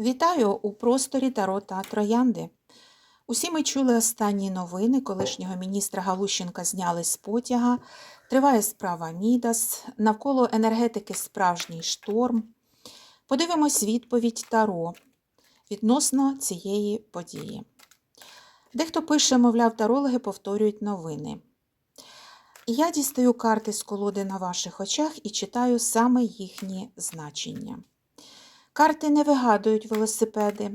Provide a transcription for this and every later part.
Вітаю у просторі Таро та Троянди. Усі ми чули останні новини. Колишнього міністра Галущенка зняли з потяга. Триває справа Мідас. Навколо енергетики справжній шторм. Подивимось відповідь Таро відносно цієї події. Дехто пише, мовляв, тарологи повторюють новини. Я дістаю карти з колоди на ваших очах і читаю саме їхні значення. Карти не вигадують велосипеди.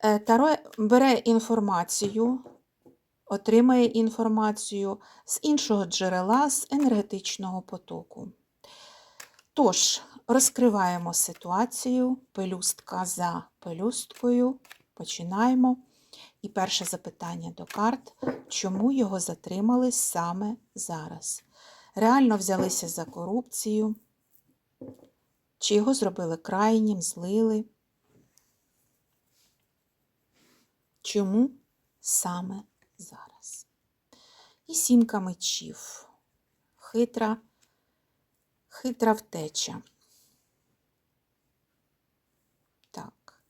Е, Таро бере інформацію, отримає інформацію з іншого джерела, з енергетичного потоку. Тож, розкриваємо ситуацію, пелюстка за пелюсткою. Починаємо. І перше запитання до карт, чому його затримали саме зараз? Реально взялися за корупцію, чи його зробили крайнім, злили? Чому саме зараз? І сімка мечів. Хитра, хитра втеча. Так.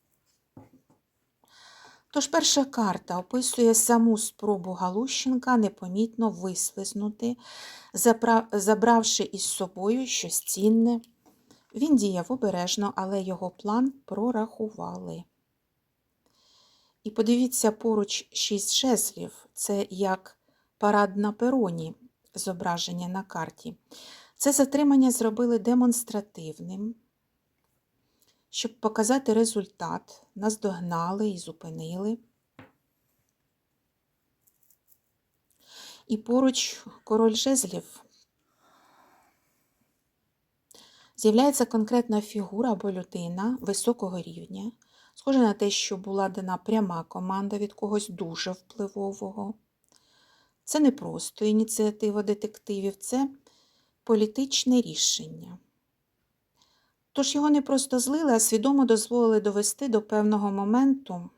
Тож перша карта описує саму спробу Галущенка непомітно вислизнути, забравши із собою щось цінне. Він діяв обережно, але його план прорахували. І подивіться поруч шість жезлів. Це як парад на пероні, зображення на карті. Це затримання зробили демонстративним, щоб показати результат. Наздогнали і зупинили. І поруч король жезлів З'являється конкретна фігура або людина високого рівня, схоже на те, що була дана пряма команда від когось дуже впливового. Це не просто ініціатива детективів, це політичне рішення. Тож його не просто злили, а свідомо дозволили довести до певного моменту,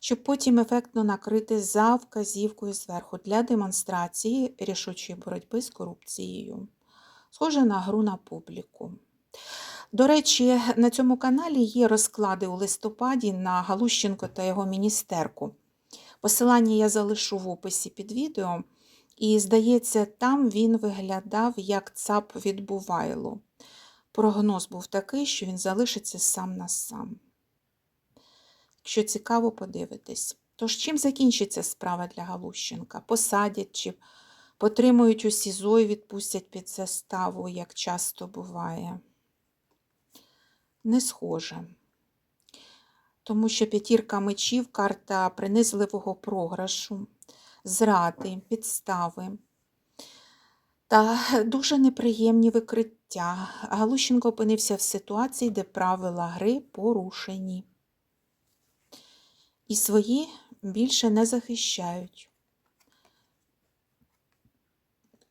щоб потім ефектно накрити за вказівкою зверху для демонстрації рішучої боротьби з корупцією схоже на гру на публіку. До речі, на цьому каналі є розклади у листопаді на Галущенко та його міністерку. Посилання я залишу в описі під відео, і, здається, там він виглядав як цап від Бувайло. Прогноз був такий, що він залишиться сам на сам. Якщо цікаво, подивитись. Тож, чим закінчиться справа для Галущенка? Посадять чи Потримують у СІЗО і відпустять під заставу, як часто буває. Не схоже. Тому що п'ятірка мечів карта принизливого програшу, зради, підстави та дуже неприємні викриття. Галущенко опинився в ситуації, де правила гри порушені. І свої більше не захищають.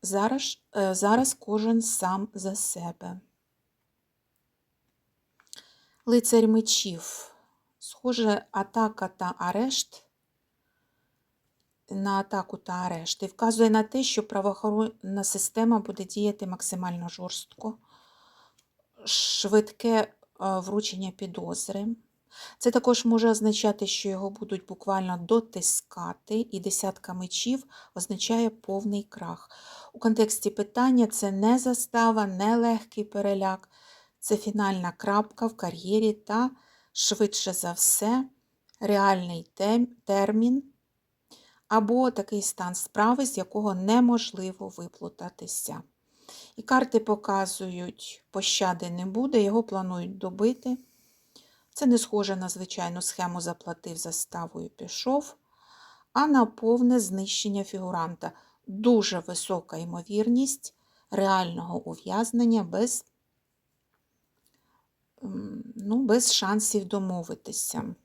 Зараз, е, зараз кожен сам за себе. Лицарь мечів. Схоже, атака та арешт на атаку та арешт і вказує на те, що правоохоронна система буде діяти максимально жорстко, швидке е, вручення підозри. Це також може означати, що його будуть буквально дотискати, і десятка мечів означає повний крах. У контексті питання це не застава, не легкий переляк, це фінальна крапка в кар'єрі та, швидше за все, реальний термін або такий стан справи, з якого неможливо виплутатися. І карти показують, пощади не буде, його планують добити. Це не схоже на звичайну схему заплатив заставою пішов, а на повне знищення фігуранта. Дуже висока ймовірність реального ув'язнення без, ну, без шансів домовитися.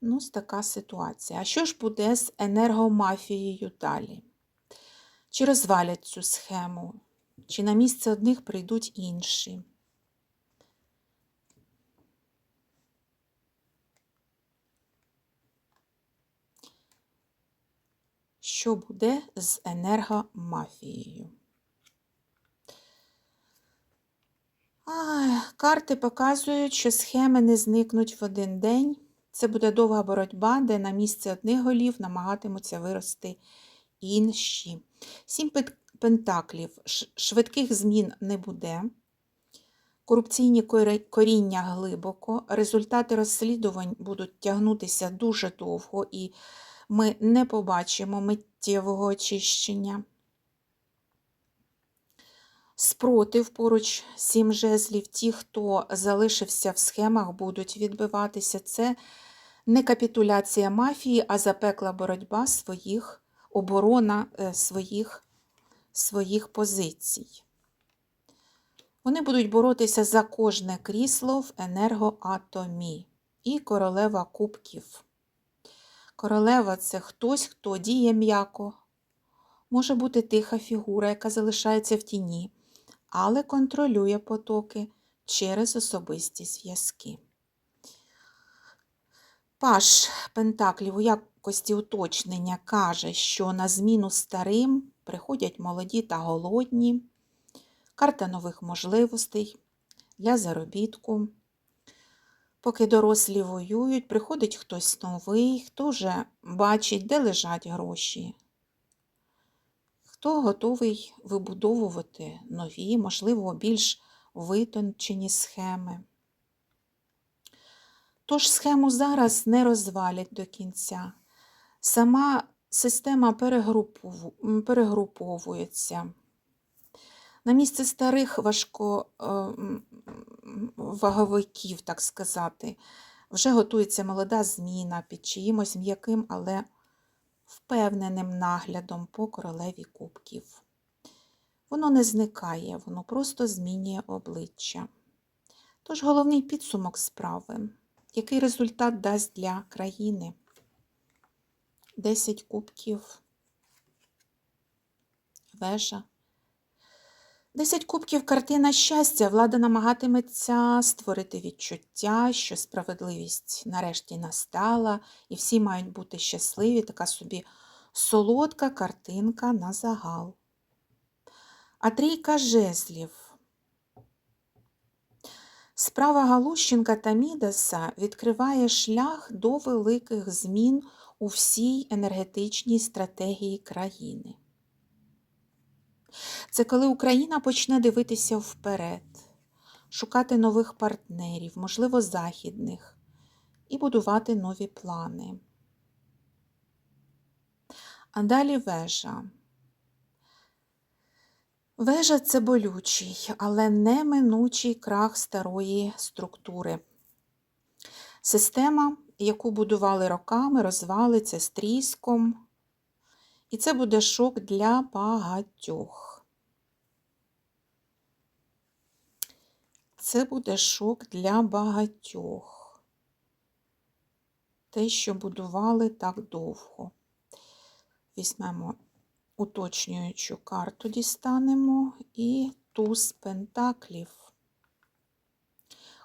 Ну, ось така ситуація. А що ж буде з енергомафією далі? Чи розвалять цю схему, чи на місце одних прийдуть інші? Що буде з енергомафією. Карти показують, що схеми не зникнуть в один день. Це буде довга боротьба, де на місце одних голів намагатимуться вирости інші. Сім пентаклів. Швидких змін не буде. Корупційні коріння глибоко. Результати розслідувань будуть тягнутися дуже довго, і ми не побачимо миттєвого очищення. Спротив поруч сім жезлів. Ті, хто залишився в схемах, будуть відбиватися. Це не капітуляція мафії, а запекла боротьба своїх, оборона е, своїх, своїх позицій. Вони будуть боротися за кожне крісло в енергоатомі. І королева кубків. Королева це хтось, хто діє м'яко. Може бути тиха фігура, яка залишається в тіні, але контролює потоки через особисті зв'язки. Паш Пентаклів у якості уточнення каже, що на зміну старим приходять молоді та голодні, карта нових можливостей для заробітку. Поки дорослі воюють, приходить хтось новий, хто вже бачить, де лежать гроші. Хто готовий вибудовувати нові, можливо, більш витончені схеми. Тож схему зараз не розвалять до кінця. Сама система перегруповується. На місце старих важко е, так сказати, вже готується молода зміна під чиїмось м'яким, але впевненим наглядом по королеві кубків. Воно не зникає, воно просто змінює обличчя. Тож головний підсумок справи. Який результат дасть для країни? 10 кубків. Вежа. 10 кубків картина щастя. Влада намагатиметься створити відчуття, що справедливість нарешті настала, і всі мають бути щасливі, така собі солодка картинка на загал. А трійка жезлів. Справа Галущенка та Мідаса відкриває шлях до великих змін у всій енергетичній стратегії країни. Це коли Україна почне дивитися вперед, шукати нових партнерів, можливо, західних, і будувати нові плани. А далі вежа. Вежа це болючий, але неминучий крах старої структури. Система, яку будували роками, розвалиться з тріском, і це буде шок для багатьох. Це буде шок для багатьох. Те, що будували так довго. Візьмемо уточнюючу карту, дістанемо і туз пентаклів.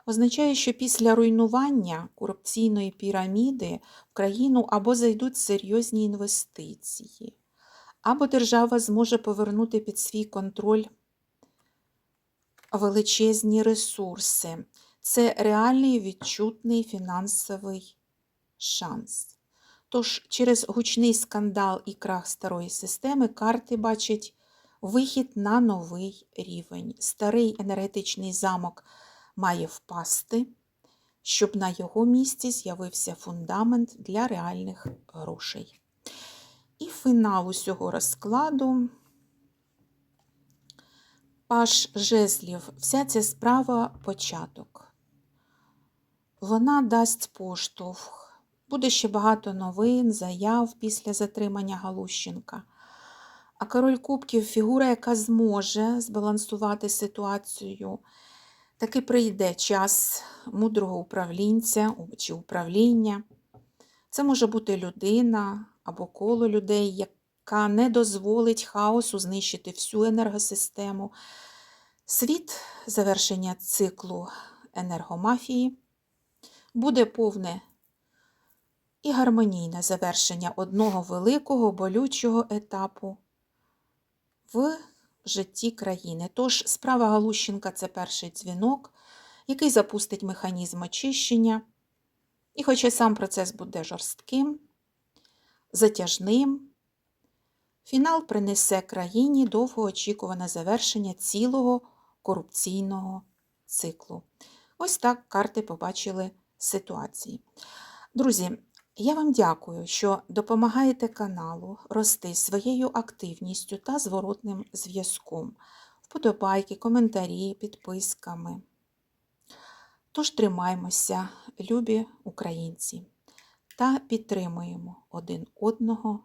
Означає, що після руйнування корупційної піраміди в країну або зайдуть серйозні інвестиції, або держава зможе повернути під свій контроль величезні ресурси. Це реальний відчутний фінансовий шанс. Тож через гучний скандал і крах старої системи карти бачать вихід на новий рівень. Старий енергетичний замок має впасти, щоб на його місці з'явився фундамент для реальних грошей. І фінал усього розкладу. Паш жезлів, вся ця справа початок. Вона дасть поштовх. Буде ще багато новин, заяв після затримання Галущенка. А король Кубків фігура, яка зможе збалансувати ситуацію. Таки прийде час мудрого управлінця чи управління. Це може бути людина або коло людей, яка не дозволить хаосу знищити всю енергосистему. Світ завершення циклу енергомафії буде повне і гармонійне завершення одного великого болючого етапу в житті країни. Тож справа Галущенка це перший дзвінок, який запустить механізм очищення. І хоча сам процес буде жорстким, затяжним, фінал принесе країні довгоочікуване завершення цілого корупційного циклу. Ось так карти побачили ситуації. Друзі, я вам дякую, що допомагаєте каналу рости своєю активністю та зворотним зв'язком. Вподобайки, коментарі, підписками. Тож тримаймося, любі українці, та підтримуємо один одного